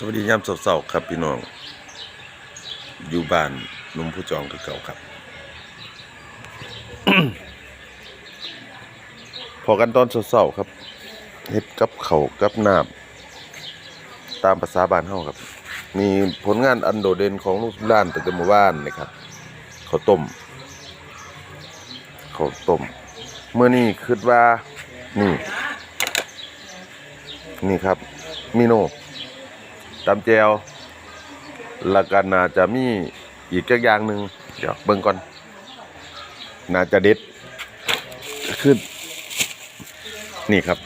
สวัสดียามเสาๆครับพี่น้อง อยู่บ้านนุ่มผู้จองคือเก่าครับ พอกันตอนเสาๆครับเฮ็ดกับเขากับน้ำตามภาษาบ้านเฮาครับ มีผลงานอันโดดเด่นของลูกหล้านแต่เมื่านนะครับข้าวต้มข้าวต้มเมื่อนี้คิดว่านี่ นี่ครับ มิโน ตำแจวแล้วก็น่าจะมีอีกจักอย่างหนึ่งเดี๋ยวเบิ่งก่อน น่าจะเด็ดขึ้น นี่ครับ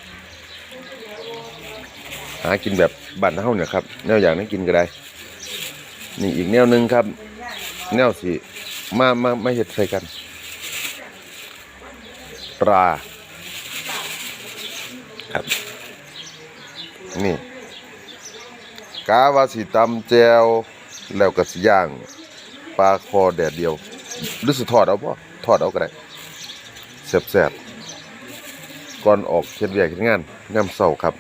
หากินแบบบ้านเฮาเนี่ยครับ แนวอย่างนั้นกินก็ได้ นี่อีกแนวหนึ่งครับ แนวสิมามาไม่เห็ดใส่กัน ปลาครับ นี่ กาว่าสิตำแจวแล้วก็สิย่างปลาคอแดดเดียว หรือสิทอดเอาบ่ทอดเอาก็ได้แซ่บๆก่อนออกเฮ็ดเวียกเฮ็ดงานยามเช้าครับ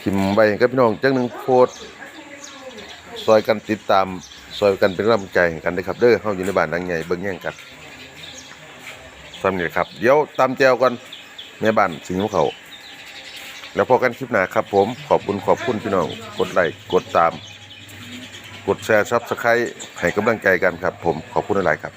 ทิมไว้กับพี่น้องจักหนึ่งโพสต์ซอยกันติดตามซอยกันเป็นกำลังใจให้กันเด้ครับเด้อเฮาอยู่ในบ้านหลังใหญ่เบิ่งแย่งกันซ้ำนี่ครับ เดี๋ยวตำแจวก่อนแม่บ้านสิหิวเขา แล้วพอกันคลิปหน้าครับผม ขอบคุณขอบคุณพี่น้อง กดไลค์กดตาม กดแชร์ซับสไครต์ให้กำลังใจกันครับผมขอบคุณหลายครับ